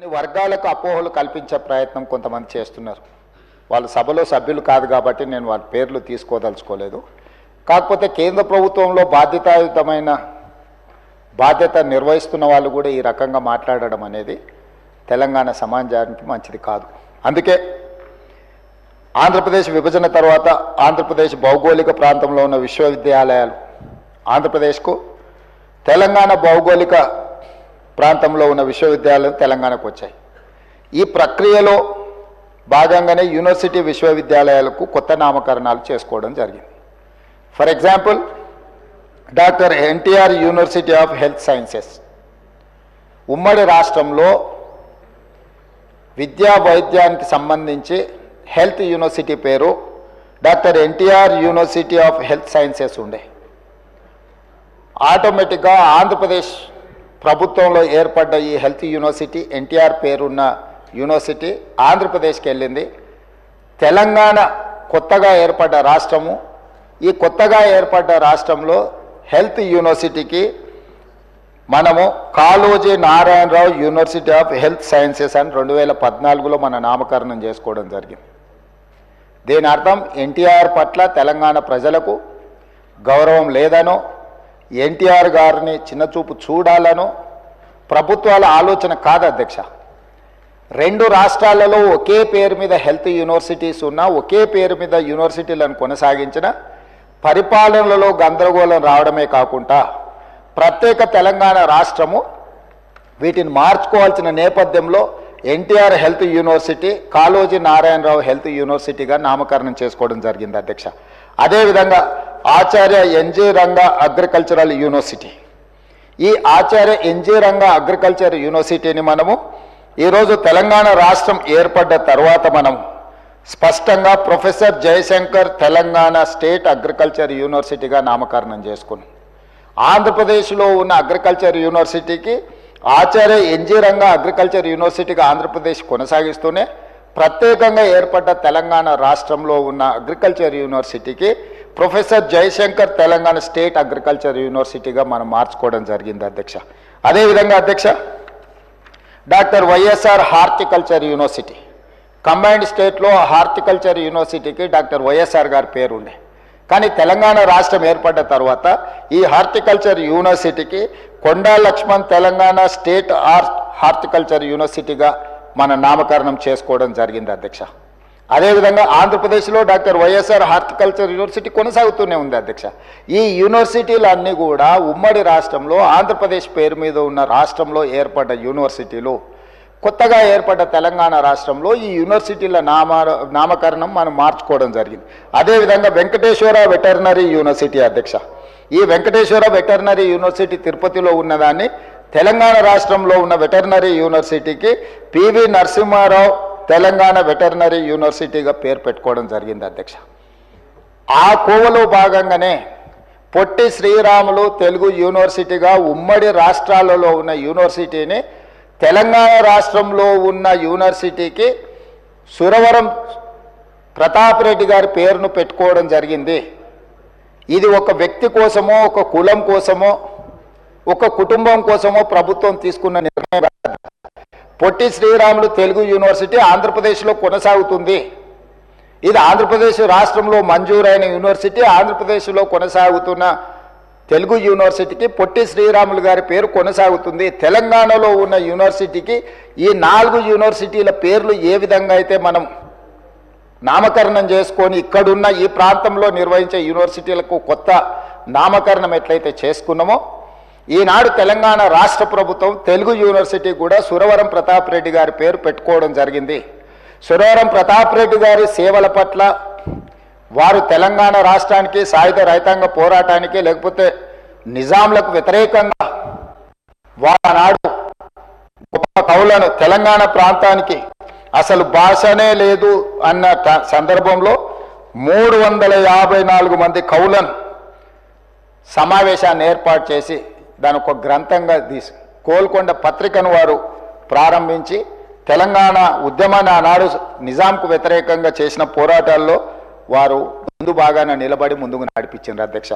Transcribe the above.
కొన్ని వర్గాలకు అపోహలు కల్పించే ప్రయత్నం కొంతమంది చేస్తున్నారు. వాళ్ళు సభలో సభ్యులు కాదు కాబట్టి నేను వాళ్ళ పేర్లు తీసుకోదలుచుకోలేదు. కాకపోతే కేంద్ర ప్రభుత్వంలో బాధ్యతాయుతమైన బాధ్యత నిర్వహిస్తున్న వాళ్ళు కూడా ఈ రకంగా మాట్లాడడం అనేది తెలంగాణ సమాజానికి మంచిది కాదు. అందుకే ఆంధ్రప్రదేశ్ విభజన తర్వాత ఆంధ్రప్రదేశ్ భౌగోళిక ప్రాంతంలో ఉన్న విశ్వవిద్యాలయాలు ఆంధ్రప్రదేశ్కు తెలంగాణ భౌగోళిక ప్రాంతంలో ఉన్న విశ్వవిద్యాలయాలు తెలంగాణకు వచ్చాయి. ఈ ప్రక్రియలో భాగంగానే యూనివర్సిటీ విశ్వవిద్యాలయాలకు కొత్త నామకరణాలు చేసుకోవడం జరిగింది. For example doctor NTR university of health sciences. ఉమ్మడి రాష్ట్రంలో విద్యా వైద్యానికి సంబంధించి హెల్త్ యూనివర్సిటీ పేరు doctor NTR university of health sciences ఉండే. ఆటోమేటిక్గా ఆంధ్రప్రదేశ్ ప్రభుత్వంలో ఏర్పడ్డ ఈ హెల్త్ యూనివర్సిటీ ఎన్టీఆర్ పేరున్న యూనివర్సిటీ ఆంధ్రప్రదేశ్కి వెళ్ళింది. తెలంగాణ కొత్తగా ఏర్పడ్డ రాష్ట్రము. ఈ కొత్తగా ఏర్పడ్డ రాష్ట్రంలో హెల్త్ యూనివర్సిటీకి మనము Kaloji Narayana Rao university of health sciences అని రెండు వేల పద్నాలుగులో మన నామకరణం చేసుకోవడం జరిగింది. దీని అర్థం ఎన్టీఆర్ పట్ల తెలంగాణ ప్రజలకు గౌరవం లేదనో ఎన్టీఆర్ గారిని చిన్నచూపు చూడాలనో. ప్రభుత్వాల ఆలోచన కాదు అధ్యక్ష. రెండు రాష్ట్రాలలో ఒకే పేరు మీద హెల్త్ యూనివర్సిటీస్ ఉన్నా ఒకే పేరు మీద యూనివర్సిటీలను కొనసాగించిన పరిపాలనలో గందరగోళం రావడమే కాకుండా ప్రత్యేక తెలంగాణ రాష్ట్రము వీటిని మార్చుకోవాల్సిన నేపథ్యంలో NTR health university Kaloji Narayana Rao health యూనివర్సిటీగా నామకరణం చేసుకోవడం జరిగింది అధ్యక్ష. అదేవిధంగా Acharya NJ Ranga agricultural university. ఈ ఆచార్య ఎన్జే రంగ అగ్రికల్చర్ యూనివర్సిటీని మనము ఈరోజు తెలంగాణ రాష్ట్రం ఏర్పడ్డ తర్వాత మనం స్పష్టంగా professor Jayashankar Telangana state agriculture యూనివర్సిటీగా నామకరణం చేసుకున్నాం. ఆంధ్రప్రదేశ్లో ఉన్న అగ్రికల్చర్ యూనివర్సిటీకి ఆచార్య ఎన్జీ రంగ అగ్రికల్చర్ యూనివర్సిటీగా ఆంధ్రప్రదేశ్ కొనసాగిస్తూనే ప్రత్యేకంగా ఏర్పడ్డ తెలంగాణ రాష్ట్రంలో ఉన్న అగ్రికల్చర్ యూనివర్సిటీకి professor Jayashankar Telangana state agriculture యూనివర్సిటీగా మనం మార్చుకోవడం జరిగింది అధ్యక్ష. అదేవిధంగా అధ్యక్ష doctor YSR horticulture university. Combined స్టేట్లో హార్టికల్చర్ యూనివర్సిటీకి డాక్టర్ వైఎస్ఆర్ గారి పేరుండే. కానీ తెలంగాణ రాష్ట్రం ఏర్పడ్డ తర్వాత ఈ హార్టికల్చర్ యూనివర్సిటీకి Konda Laxman Telangana state art horticulture యూనివర్సిటీగా మన నామకరణం చేసుకోవడం జరిగింది అధ్యక్ష. అదేవిధంగా ఆంధ్రప్రదేశ్లో డాక్టర్ వైఎస్ఆర్ హార్టికల్చర్ యూనివర్సిటీ కొనసాగుతూనే ఉంది అధ్యక్ష. ఈ యూనివర్సిటీలన్నీ కూడా ఉమ్మడి రాష్ట్రంలో ఆంధ్రప్రదేశ్ పేరు మీద ఉన్న రాష్ట్రంలో ఏర్పడ్డ యూనివర్సిటీలు కొత్తగా ఏర్పడ్డ తెలంగాణ రాష్ట్రంలో ఈ యూనివర్సిటీల నామ నామకరణం మనం మార్చుకోవడం జరిగింది. అదేవిధంగా వెంకటేశ్వర వెటర్నరీ యూనివర్సిటీ అధ్యక్ష. ఈ వెంకటేశ్వర వెటర్నరీ యూనివర్సిటీ తిరుపతిలో ఉన్నదాన్ని తెలంగాణ రాష్ట్రంలో ఉన్న వెటర్నరీ యూనివర్సిటీకి పివి నరసింహారావు తెలంగాణ వెటర్నరీ యూనివర్సిటీగా పేరు పెట్టుకోవడం జరిగింది అధ్యక్ష. ఆ కోవలో భాగంగానే పొట్టి శ్రీరాములు తెలుగు యూనివర్సిటీగా ఉమ్మడి రాష్ట్రాలలో ఉన్న యూనివర్సిటీని తెలంగాణ రాష్ట్రంలో ఉన్న యూనివర్సిటీకి సురవరం ప్రతాప్ రెడ్డి గారి పేరును పెట్టుకోవడం జరిగింది. ఇది ఒక వ్యక్తి కోసమో ఒక కులం కోసమో ఒక కుటుంబం కోసమో ప్రభుత్వం తీసుకున్న నిర్ణయం పొట్టి శ్రీరాములు తెలుగు యూనివర్సిటీ ఆంధ్రప్రదేశ్లో కొనసాగుతుంది. ఇది ఆంధ్రప్రదేశ్ రాష్ట్రంలో మంజూరైన యూనివర్సిటీ ఆంధ్రప్రదేశ్లో కొనసాగుతున్న తెలుగు యూనివర్సిటీకి పొట్టి శ్రీరాములు గారి పేరు కొనసాగుతుంది. తెలంగాణలో ఉన్న యూనివర్సిటీకి ఈ నాలుగు యూనివర్సిటీల పేర్లు ఏ విధంగా అయితే మనం నామకరణం చేసుకొని ఇక్కడున్న ఈ ప్రాంతంలో నిర్వహించే యూనివర్సిటీలకు కొత్త నామకరణం ఎట్లయితే చేసుకున్నామో ఈనాడు తెలంగాణ రాష్ట్ర ప్రభుత్వం తెలుగు యూనివర్సిటీ కూడా సురవరం ప్రతాప్ రెడ్డి గారి పేరు పెట్టుకోవడం జరిగింది. సురవరం ప్రతాప్ రెడ్డి గారి సేవల పట్ల వారు తెలంగాణ రాష్ట్రానికి సాయుధ రైతాంగ పోరాటానికి లేకపోతే నిజాంలకు వ్యతిరేకంగా వానాడు గొప్ప కవులను తెలంగాణ ప్రాంతానికి అసలు భాషనే లేదు అన్న సందర్భంలో మూడు వందల యాభై నాలుగు మంది కవులను సమావేశాన్ని ఏర్పాటు చేసి దాని ఒక గ్రంథంగా తీసి కోల్కొండ పత్రికను వారు ప్రారంభించి తెలంగాణ ఉద్యమాన్ని ఆనాడు నిజాంకు వ్యతిరేకంగా చేసిన పోరాటాల్లో వారు ముందు భాగాన నిలబడి ముందుకు నడిపించారు అధ్యక్ష.